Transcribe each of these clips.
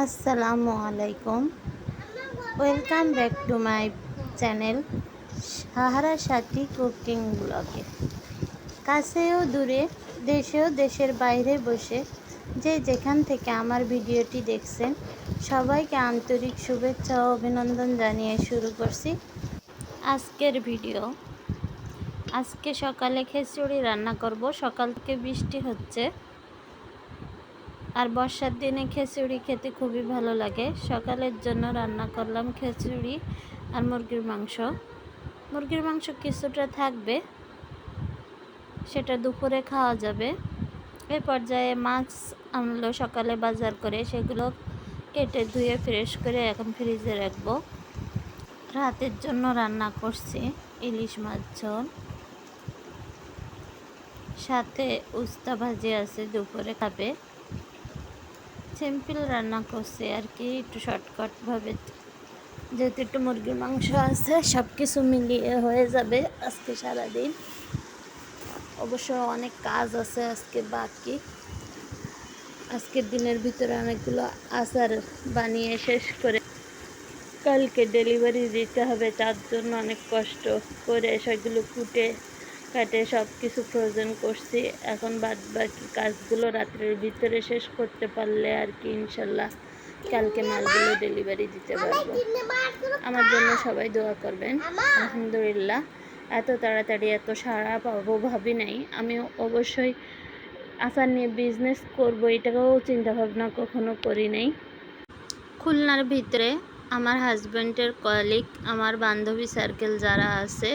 আসসালামু আলাইকুম। Welcome back to my channel Sahara Sathi cooking ব্লগে কাছেও দূরে, দেশেও দেশের বাইরে বসে যে যেখান থেকে আমার ভিডিওটি দেখছেন, সবাইকে আন্তরিক শুভেচ্ছা ও অভিনন্দন জানিয়ে শুরু করছি আজকের ভিডিও। আজকে সকালে খিচুড়ি রান্না করব। সকাল থেকে বৃষ্টি হচ্ছে। আর বর্ষার দিনে খিচুড়ি খেতে খুবই ভালো লাগে। সকালের জন্য রান্না করলাম খিচুড়ি আর মুরগির মাংস। মুরগির মাংস কিছুটা থাকবে, সেটা দুপুরে খাওয়া যাবে। এ পর্যায়ে মাছ আনলো সকালে বাজার করে, সেগুলো কেটে ধুয়ে ফ্রেশ করে এখন ফ্রিজে রাখব। রাতের জন্য রান্না করছি ইলিশ মাছ, ঝোল। সাথে উস্তা ভাজি আছে, দুপুরে খাবে। সিম্পল রান্না করছি আর কি, একটু শর্টকাটভাবে যেহেতু একটু মুরগির মাংস আছে সব কিছু মিলিয়ে হয়ে যাবে আজকে সারাদিন। অবশ্য অনেক কাজ আছে আজকে বাকি। আজকের দিনের ভিতরে অনেকগুলো আচার বানিয়ে শেষ করে কালকে ডেলিভারি দিতে হবে, তার জন্য অনেক কষ্ট করে সেগুলো কুটে কাটে সব কিছু ফ্রোজেন করছি। এখন বাদ বাকি কাজগুলো রাত্রের ভিতরে শেষ করতে পারলে আর কি ইনশাল্লাহ কালকে মালগুলো ডেলিভারি দিতে পারব। আমার জন্য সবাই দোয়া করবেন, আলহামদুলিল্লাহ। এত তাড়াতাড়ি এত সাড়া পাবো ভাবি নাই। আমি অবশ্যই আচার নিয়ে বিজনেস করব এটাকেও চিন্তাভাবনা কখনো করি নাই। খুলনার ভিতরে আমার হাজব্যান্ডের কলিগ আমার বান্ধবী সার্কেল যারা আছে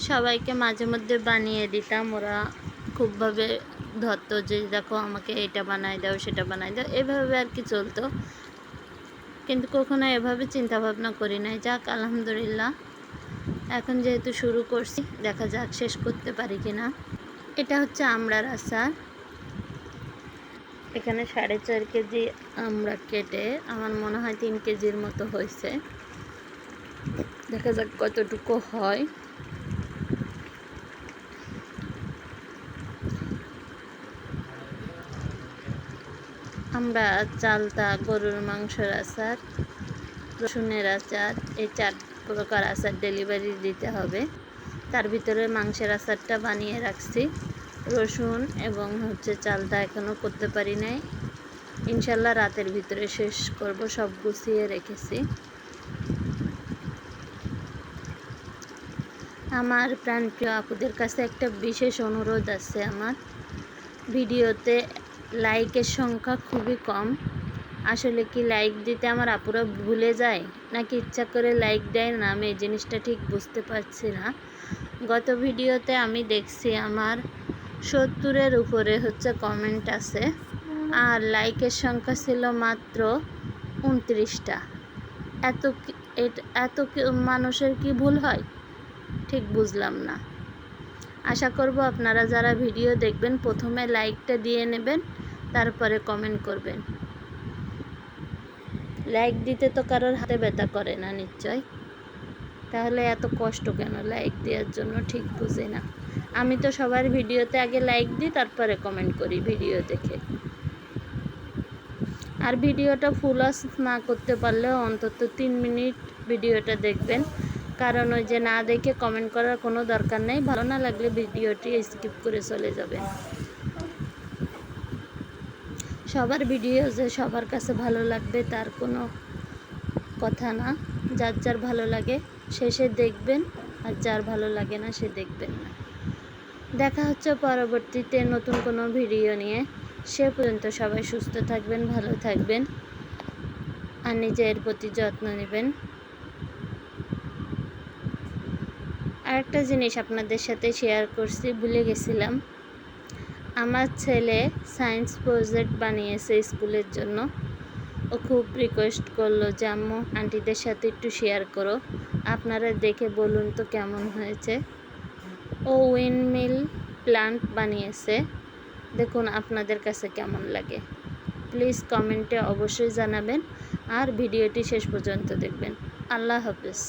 সবাইকে মাঝে মধ্যে বানিয়ে দিতাম। ওরা খুবভাবে ধরতো যে, দেখো, আমাকে এটা বানাই দাও, সেটা বানাই দাও। এভাবে আর কি চলতো। কিন্তু কখনো এভাবে চিন্তা ভাবনা করি নাই। যাক, আলহামদুলিল্লাহ। এখন যেহেতু শুরু করছি, দেখা যাক শেষ করতে পারি কি না এটা হচ্ছে আমড়ার আচার। এখানে সাড়ে চার কেজি আমরা কেটে আমার মনে হয় তিন কেজির মতো হয়েছে। দেখা যাক কতটুকু হয়। আমরা চালতা গরুর মাংসের আচার, রসুনের আচার, এই চার প্রকার আচার ডেলিভারি দিতে হবে। তার ভিতরে মাংসের আচারটা বানিয়ে রাখছি। রসুন এবং হচ্ছে চালতা এখনও করতে পারি নাই। ইনশাল্লাহ রাতের ভিতরে শেষ করব, সব গুছিয়ে রেখেছি। আমার প্রাণপ্রিয় আপুদের কাছে একটা বিশেষ অনুরোধ আছে আমার। ভিডিওতে লাইকের সংখ্যা খুবই কম। আসলে কি লাইক দিতে আমার আপুরা ভুলে যায়? নাকি ইচ্ছা করে লাইক দেয় না? আমি এই জিনিসটা ঠিক বুঝতে পারছি না। গত ভিডিওতে আমি দেখছি আমার সত্তরের উপরে হচ্ছে কমেন্ট আছে। আর লাইকের সংখ্যা ছিল মাত্র উনত্রিশটা। এত এত মানুষের কি ভুল হয়? ঠিক বুঝলাম না। আশা করব আপনারা যারা ভিডিও দেখবেন, প্রথমে লাইকটা দিয়ে নেবেন। তারপরে কমেন্ট করবেন। লাইক দিতে তো কারোর হাতে ব্যথা করে না নিশ্চয়। তাহলে এত কষ্ট কেন লাইক দেওয়ার জন্য? ঠিক বুঝি না। আমি তো সবার ভিডিওতে আগে লাইক দিই, তারপরে কমেন্ট করি ভিডিও দেখে। আর ভিডিওটা ফুল আস না করতে পারলেও অন্তত তিন মিনিট ভিডিওটা দেখবেন। কারণ ওই যে না দেখে কমেন্ট করার কোনো দরকার নেই। ভালো না লাগলে ভিডিওটি স্কিপ করে চলে যাবেন। সবার ভিডিও যে সবার কাছে ভালো লাগবে তার কোনো কথা না। যার যার ভালো লাগে, সে সে দেখবেন, আর যার ভালো লাগে না, সে দেখবেন না। দেখা হচ্ছে পরবর্তীতে নতুন কোনো ভিডিও নিয়ে। সে পর্যন্ত সবাই সুস্থ থাকবেন, ভালো থাকবেন, আর নিজের প্রতি যত্ন নেবেন। আরেকটা জিনিস আপনাদের সাথে শেয়ার করছি, ভুলে গেছিলাম। আমার ছেলে সায়েন্স প্রজেক্ট বানিয়েছে স্কুলের জন্য। ও খুব রিকোয়েস্ট করল যে, আম্মু আন্টিদের সাথে একটু শেয়ার করো। আপনারা দেখে বলুন তো কেমন হয়েছে? ও উইন্ডমিল প্লান্ট বানিয়েছে। দেখুন আপনাদের কাছে কেমন লাগে। প্লিজ কমেন্টে অবশ্যই জানাবেন। আর ভিডিওটি শেষ পর্যন্ত দেখবেন। আল্লাহ হাফেজ।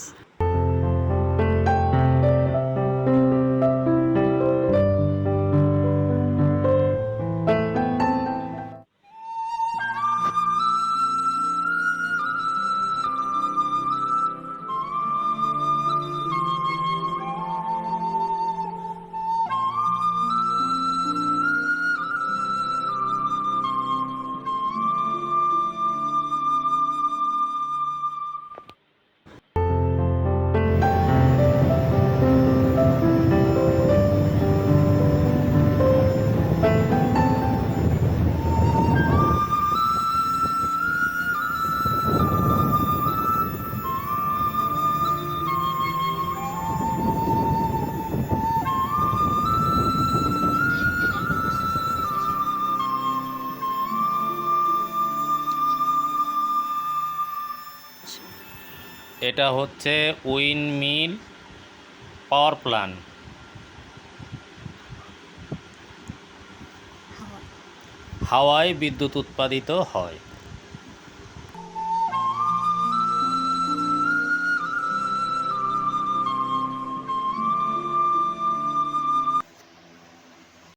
এটা হচ্ছে উইন মিল পাওয়ার প্ল্যান্ট হাওয়ায় বিদ্যুৎ উৎপাদিত হয়।